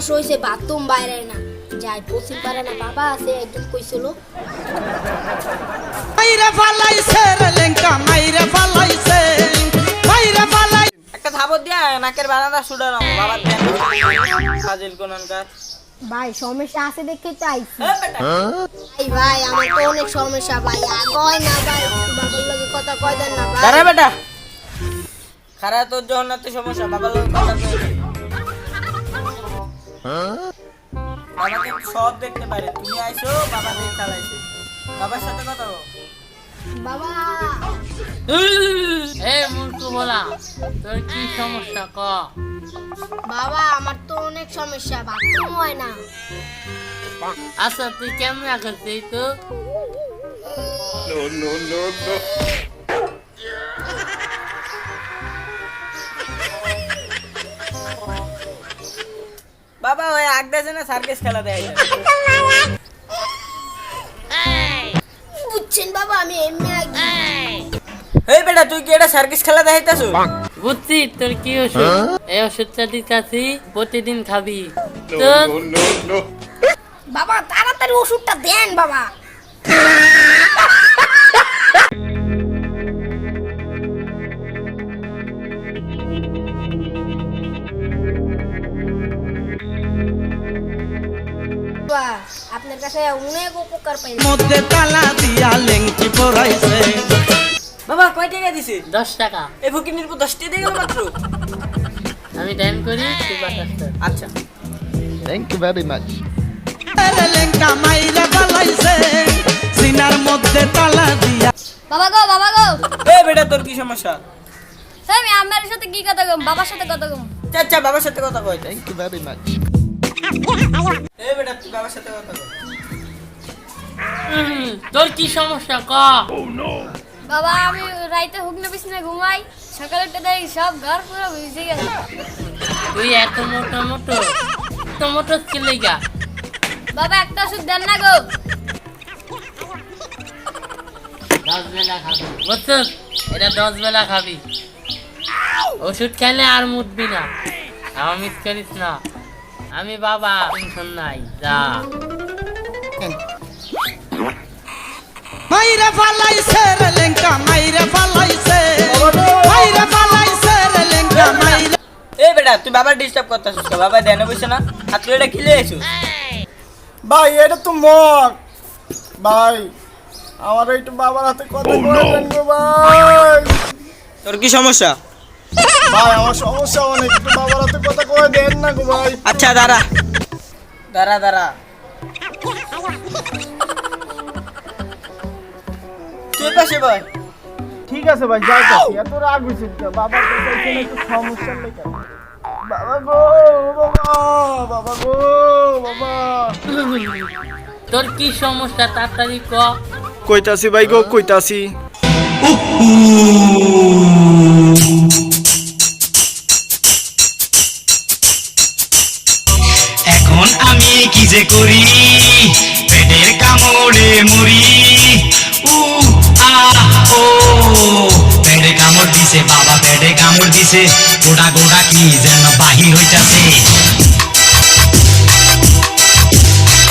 সমস্যা হয়েছে বাথরুম বাইরে না। যাই পশ্চিম পারে না বাবা আছে একজন কইছিল। মাইরে ফালাইছে রে লেঙ্কা মাইরে ফালাইছে মাইরে ফালাই একটা থাপড় দিয়া নাকের বানানা শুডার বাবা ফাজিল কোনকার ভাই সমস্যা আছে দেখে তো আইছি। ভাই ভাই আমার তো অনেক সমস্যা ভাই। আগয় না ভাই। বাবার লগে কথা কয় দেন না ভাই। দাঁড়া বেটা। খারাপ তোর যখন না সমস্যা বাবা লোক কথা কই বাবা সব দেখতে পারে। তুমি আইছো বাবা দেখ চালাইছে বাবার সাথে কথা বল। বাবা! এ মূর্খ বলা তোর কি সমস্যা ক? বাবা আমার তো অনেক সমস্যা বাথরুম হয় না। আচ্ছা তুই কেমন করছিস তো বাবা ওই আগদাছে না সার্কেস খেলা দেয়। বুঝছেন বাবা আমি এমনি এই বেটা তুই কি এটা সার্কিস খেলা দেখাইতাছো? বুঝছি তোর কি ওষুধ? এই ওষুধটা দিতেছি প্রতিদিন খাবি। বাবা তাড়াতাড়ি ওষুধটা দেন বাবা। আপনার কাছে অনেক উপকার পাই মধ্যে তালা দিয়া লেঙ্কি পরাইছে বাবা কয় টাকা দিছে? দশ টাকা। এই ফকিনির উপর দশ টাকা দিয়ে মাত্র? আমি টাইম করি। আচ্ছা। মাইরে সিনার মধ্যে তালা দিয়া। বাবা গো বাবা গো। বেটা তোর কি সমস্যা? আমি আমার সাথে কি কথা কম? বাবার সাথে কথা কম। আচ্ছা বাবার সাথে কথা কই থ্যাংক ইউ very much. এই বেটা তুই বাবার সাথে কথা কই তোর কি সমস্যা? ক? বাবা আমি রাইতে বিছনা ঘুমাই। সকালে উঠে দেখি সব ঘর পুরো ভিজে গেছে। তুই এত মোটো মোটো। এত মোটো ছেলে গা বাবা একটা ওষুধ দেন না গো। দশ বেলা খাবি। বুঝছিস? এটা দশ বেলা খাবি। ওষুধ খেলে আর মুতবি না। আমার মিস করিস না। আমি বাবা টেনশন নাই যা। মাইরে ফালাইছে রে লেঙ্কা মাইরে ফালাইছে মাইরে ফালাইছে রে লেঙ্কা মাইরে এই বেটা তুই বাবার ডিস্টার্ব করতেছিস তো বাবা দেনে বসে না? আর তুই এটা খিলে আছিস ভাই এটা তো মগ ভাই আমার একটু বাবার হাতে কথা বলবেন গো ভাই। তোর কি সমস্যা? ভাই আমার সমস্যা অনেক। একটু বাবার হাতে কথা দেন না গো ভাই। আচ্ছা দাঁড়া। দাঁড়া দাঁড়া। তুই পাশে ভাই ঠিক আছে ভাই যাই কাছি এত রাগ হয়েছে? বাবার কাছে এখানে একটু সমস্যা লেখা বাবা গো বাবা বাবা গো বাবা। তোর কি সমস্যা তাড়াতাড়ি ক। কইতাছি ভাই গো কইতাছি। কি যে করি? পেটের কামড়ে মরি। উ, আ, ও, পেটে কামড় দিছে, বাবা পেটে কামড় দিছে। গোটা গোটা কি যেন বাহির হইতাছে।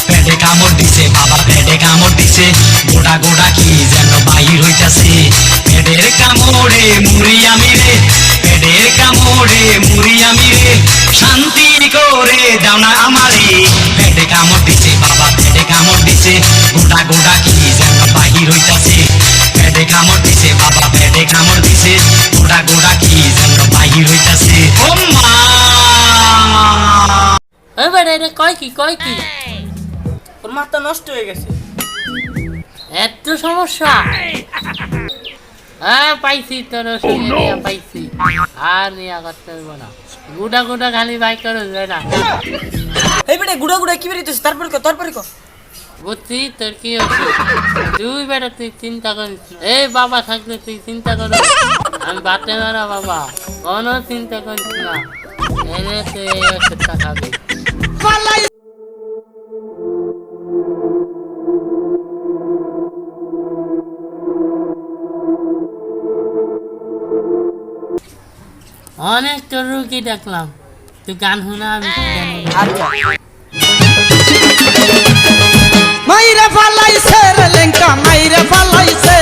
পেটে কামড় দিছে, বাবা পেটে কামড় দিছে। গোটা গোটা কি যেন বাহির হইতাছে। পেটের কামড়ে মুড়ি আমি রে। পেটের কামড়ে মুড়ি আমি রে। শান্তি কামড় গোটা গোটা কি যেন বাহির হইতাছে পেটে কামড় দিছে বাবা পেটে কামড় দিছে। গোটা গোটা কি যেন বাহির হইতাছে ও মা এবার এটা কয় কি কয় কি? তোর মাথা নষ্ট হয়ে গেছে। এত সমস্যা। হ্যাঁ পাইছি তোর ওষুধ পাইছি। আর নিয়ে করতে হইব না। গুডা গুডা খালি বাই করো যায় না এই বেটা গুড়া গুড়া কি বেরিয়েছিস তারপরে কর তারপরে কর। বুঝছি? তোর কি ওষুধ তুই বেটা তুই চিন্তা করিস এই বাবা থাকলে তুই চিন্তা কর আমি বাতে মারা বাবা কোনো চিন্তা করিস না। এনে তুই এই ওষুধটা খাবি। অনেক তোর রুগী দেখলাম। তুই গান শোনা আমি আচ্ছা। মাইরে ফালাইছে রে লেঙ্কা মাইরে ফালাইছে।